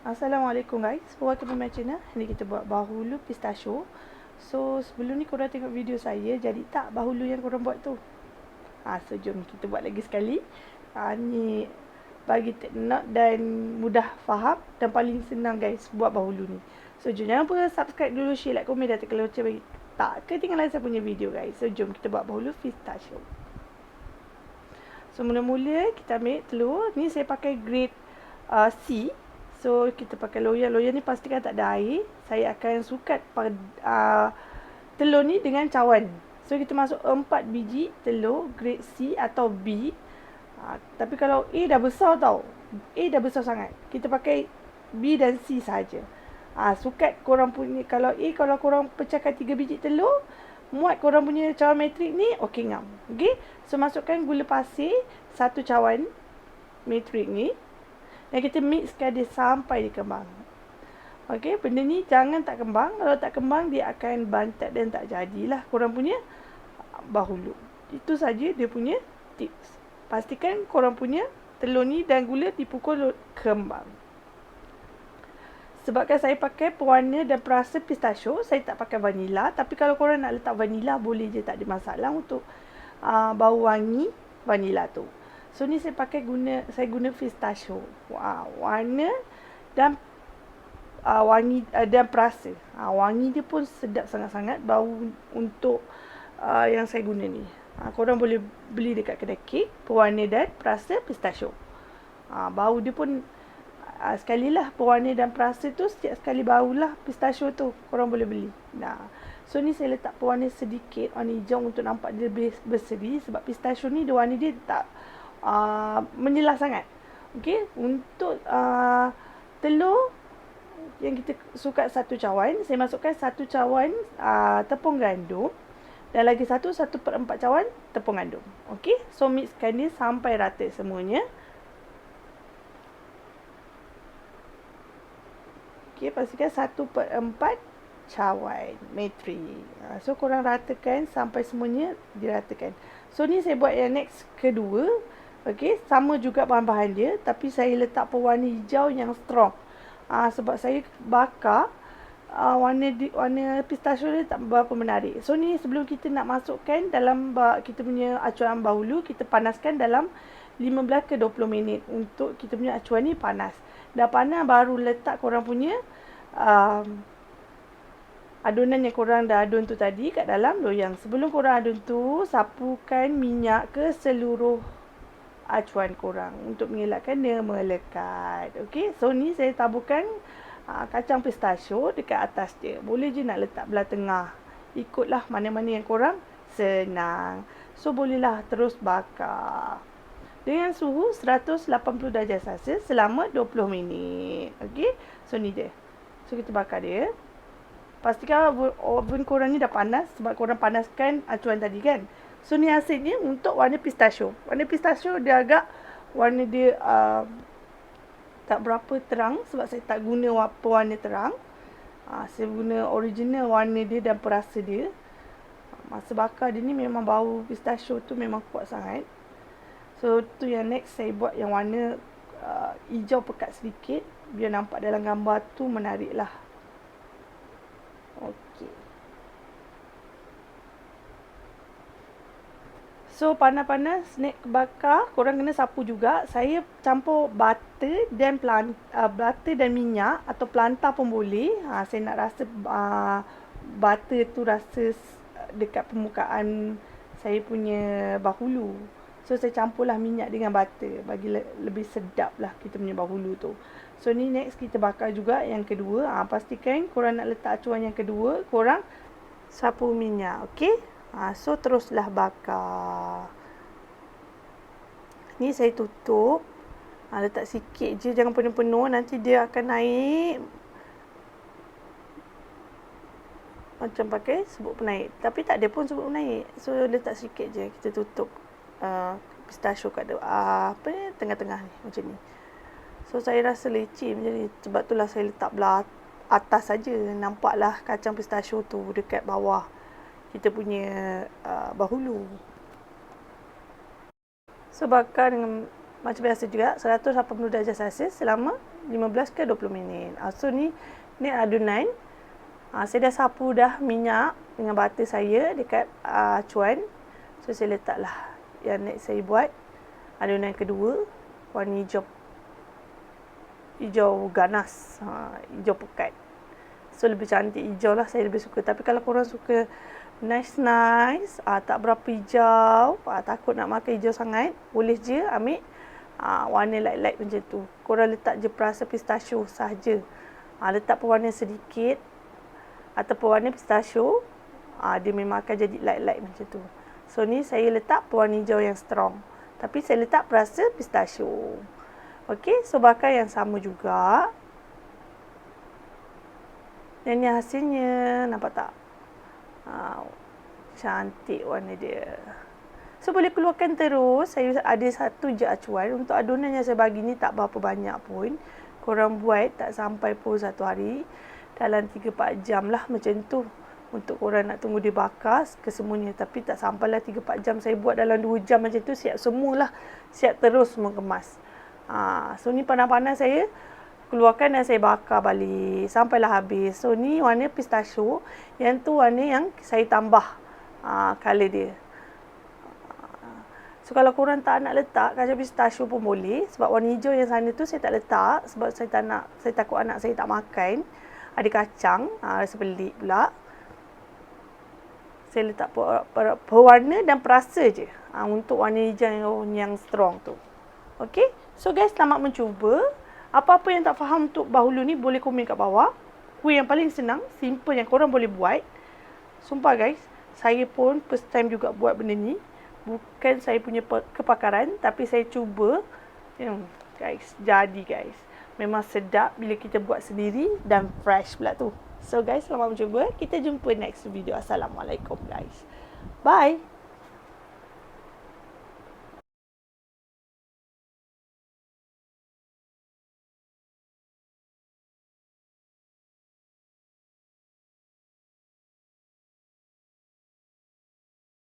Assalamualaikum guys. Welcome to my channel Hari kita buat bahulu pistachio. So sebelum ni korang tengok video saya Jadi tak bahulu yang korang buat tu. Ha, So jom kita buat lagi sekali. Ha, Ni bagi nak dan mudah faham Dan paling senang guys buat bahulu ni. So jom jangan lupa subscribe dulu Share like komen dan tekan lonceng bagi Tak ketinggalan saya punya video guys. So jom kita buat bahulu pistachio. So mula-mula kita ambil telur. Ni saya pakai grade uh, C So kita pakai loyang. Loyang ni pastikan tak ada air. Saya akan sukat uh, telur ni dengan cawan. So kita masuk 4 biji telur grade C atau B. Uh, tapi kalau A dah besar tau. A dah besar sangat. Kita pakai B dan C saja. Ah uh, sukat korang punya kalau A kalau korang pecahkan 3 biji telur, muat korang punya cawan metrik ni okey ngam. Okey. So masukkan gula pasir satu cawan metrik ni. Dan kita mixkan dia sampai dia kembang. Okey, benda ni jangan tak kembang. Kalau tak kembang, dia akan bantat dan tak jadilah korang punya bahulu. Itu saja dia punya tips. Pastikan korang punya telur ni dan gula dipukul kembang. Sebabkan saya pakai pewarna dan perasa pistachio, saya tak pakai vanila. Tapi kalau korang nak letak vanila, boleh je tak ada masalah untuk uh, bau wangi vanila tu. So ni saya pakai guna saya guna pistachio. Wow, warna dan uh, wangi uh, dan perasa. Uh, wangi dia pun sedap sangat-sangat bau untuk uh, yang saya guna ni. Uh, korang boleh beli dekat kedai kek pewarna dan perasa pistachio. Uh, bau dia pun uh, sekali lah pewarna dan perasa tu setiap sekali baulah pistachio tu korang boleh beli. Nah. So ni saya letak pewarna sedikit warna hijau untuk nampak dia lebih berseri sebab pistachio ni dia warna dia tak uh, menyelah sangat. Okey, untuk uh, telur yang kita suka satu cawan, saya masukkan satu cawan uh, tepung gandum dan lagi satu satu per empat cawan tepung gandum. Okey, so mixkan dia sampai rata semuanya. Okey, pastikan satu per empat cawan metri. Uh, so korang ratakan sampai semuanya diratakan. So ni saya buat yang next kedua. Okey, sama juga bahan-bahan dia tapi saya letak pewarna hijau yang strong. Ah uh, sebab saya bakar uh, warna di, warna pistachio dia tak berapa menarik. So ni sebelum kita nak masukkan dalam kita punya acuan bahulu, kita panaskan dalam 15 ke 20 minit untuk kita punya acuan ni panas. Dah panas baru letak korang punya uh, adunan yang korang dah adun tu tadi kat dalam loyang. Sebelum korang adun tu, sapukan minyak ke seluruh acuan korang untuk mengelakkan dia melekat. Okey, so ni saya taburkan uh, kacang pistachio dekat atas dia. Boleh je nak letak belah tengah. Ikutlah mana-mana yang korang senang. So bolehlah terus bakar. Dengan suhu 180 darjah Celsius selama 20 minit. Okey, so ni dia. So kita bakar dia. Pastikan oven korang ni dah panas sebab korang panaskan acuan tadi kan. So ni hasilnya untuk warna pistachio. Warna pistachio dia agak warna dia uh, tak berapa terang sebab saya tak guna warna terang. Uh, saya guna original warna dia dan perasa dia. Masa bakar dia ni memang bau pistachio tu memang kuat sangat. So tu yang next saya buat yang warna uh, hijau pekat sedikit biar nampak dalam gambar tu menarik lah. Okay. So panas-panas snack bakar korang kena sapu juga. Saya campur butter dan plant uh, butter dan minyak atau planta pun boleh. Ha saya nak rasa uh, butter tu rasa dekat permukaan saya punya bahulu. So saya campurlah minyak dengan butter bagi le- lebih sedap lah kita punya bahulu tu. So ni next kita bakar juga yang kedua. Ha, pastikan korang nak letak acuan yang kedua, korang sapu minyak, okey? Ha, so teruslah bakar. Ni saya tutup. Ha, letak sikit je jangan penuh-penuh nanti dia akan naik. Macam pakai sebut penaik. Tapi tak ada pun sebut penaik. So letak sikit je kita tutup uh, pistachio kat uh, apa ni tengah-tengah ni macam ni. So saya rasa leceh macam ni. Sebab itulah saya letak belah atas saja. Nampaklah kacang pistachio tu dekat bawah kita punya uh, bahulu. So bakar dengan macam biasa juga 180 darjah Celsius selama 15 ke 20 minit. Uh, so ni ni adunan. Uh, saya dah sapu dah minyak dengan butter saya dekat uh, acuan. So saya letaklah yang next saya buat adunan kedua warna hijau hijau ganas, ha, hijau pekat. So lebih cantik hijau lah saya lebih suka. Tapi kalau korang suka nice nice, ah, tak berapa hijau, ah, takut nak makan hijau sangat, boleh je ambil ah, warna light light macam tu. Korang letak je perasa pistachio sahaja. Ah, letak pewarna sedikit atau pewarna pistachio, ah, dia memang akan jadi light light macam tu. So ni saya letak pewarna hijau yang strong. Tapi saya letak perasa pistachio. Okey, so bakar yang sama juga. Dan ni hasilnya, nampak tak? Ha, cantik warna dia. So boleh keluarkan terus. Saya ada satu je acuan. Untuk adunan yang saya bagi ni tak berapa banyak pun. Korang buat tak sampai pun satu hari. Dalam 3-4 jam lah macam tu. Untuk korang nak tunggu dia bakar kesemuanya. Tapi tak sampailah 3-4 jam. Saya buat dalam 2 jam macam tu. Siap semualah. Siap terus semua kemas. Ha, so ni panas-panas saya keluarkan dan saya bakar balik sampailah habis. So ni warna pistachio, yang tu warna yang saya tambah uh, color dia. So kalau korang tak nak letak kacang pistachio pun boleh sebab warna hijau yang sana tu saya tak letak sebab saya tak nak saya takut anak saya tak makan. Ada kacang, uh, rasa pelik pula. Saya letak pewarna dan perasa je uh, untuk warna hijau yang, yang strong tu. Okay, so guys selamat mencuba. Apa-apa yang tak faham untuk bahulu ni boleh komen kat bawah. Kuih yang paling senang, simple yang korang boleh buat. Sumpah guys, saya pun first time juga buat benda ni. Bukan saya punya kepakaran tapi saya cuba. Hmm, guys, jadi guys. Memang sedap bila kita buat sendiri dan fresh pula tu. So guys, selamat mencuba. Kita jumpa next video. Assalamualaikum guys. Bye.